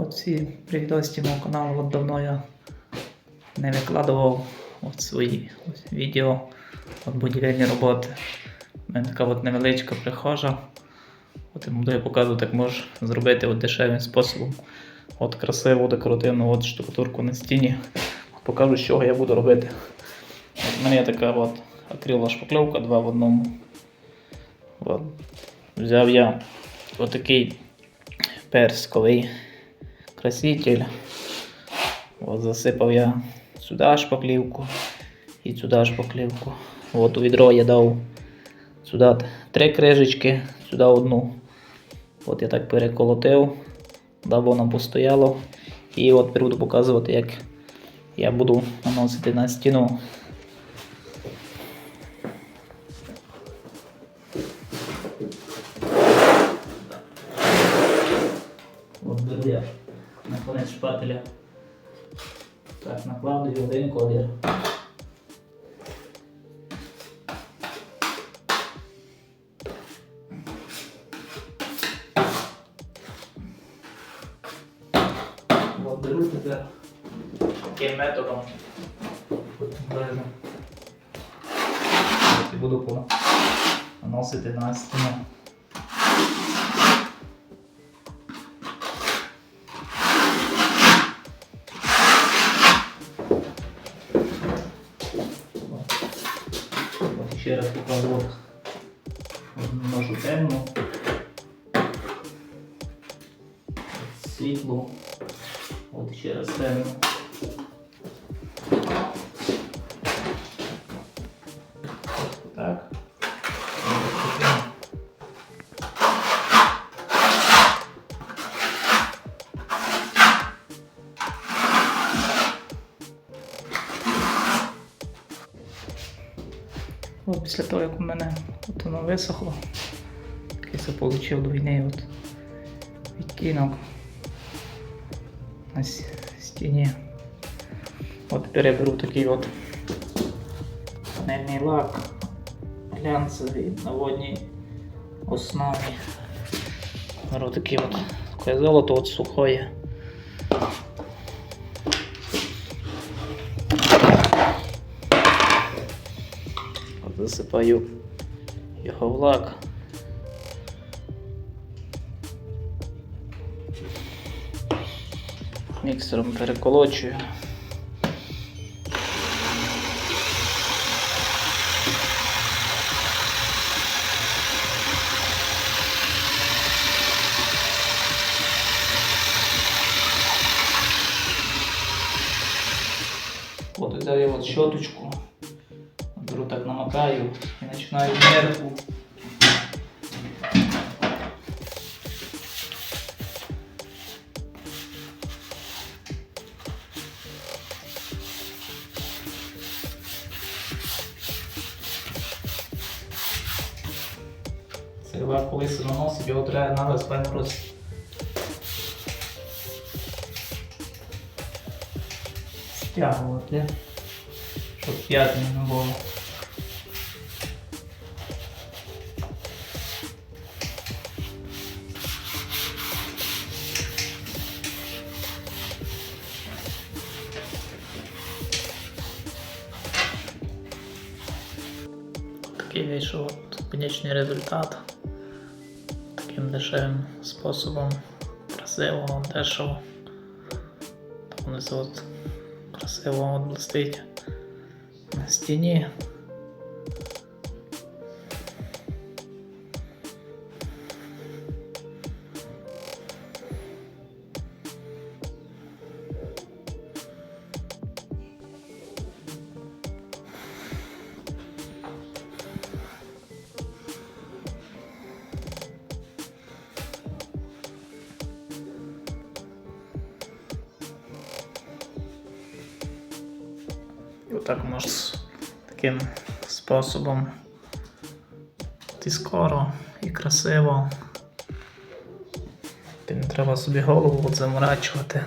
Оці привідості мого каналу от давно я не викладував от свої ось відео от будівельні роботи. У мене така от невеличка прихожа. От я буду показувати, як можеш зробити от дешевим способом. От красиву декоративну от штукатурку на стіні. Покажу, з чого я буду робити. От у мене є така от акрилова шпакльовка два в одному. От. Взяв я отакий персковий краситель. От засипав я сюди шпаклівку і сюди шпаклівку. От у відро я дав сюди три крижечки, сюди одну. От я так переколотив, дав воно постояло. І от буду показувати, як я буду наносити на стіну. От конець шпателя. Так, накладую один колір. Беру тепер таким методом. І буду наносити на стіну. Ще раз покажу ножу темну. Світло. Світлу. От ще раз темну. От після того, як у мене от воно висохло, який це отримав до війни от відтінок на стіні. От тепер я беру такий от панельний лак глянцевий на водній основі. Беру такий от таке золото от сухое. Засипаю його в лак. Міксером переколочую. От взяв я от щоточку, так намакаю і починаю зверху. Цей лак коли се наносить, його треба треба файно роз... стягувати, щоб п'ятні не було. Такий вийшов от конечний результат. Таким дешевим способом. Красиво, дешево. Так от красиво от блистить на стіні. І отак можеш таким способом і скоро, і красиво. Ти не треба собі голову заморачувати.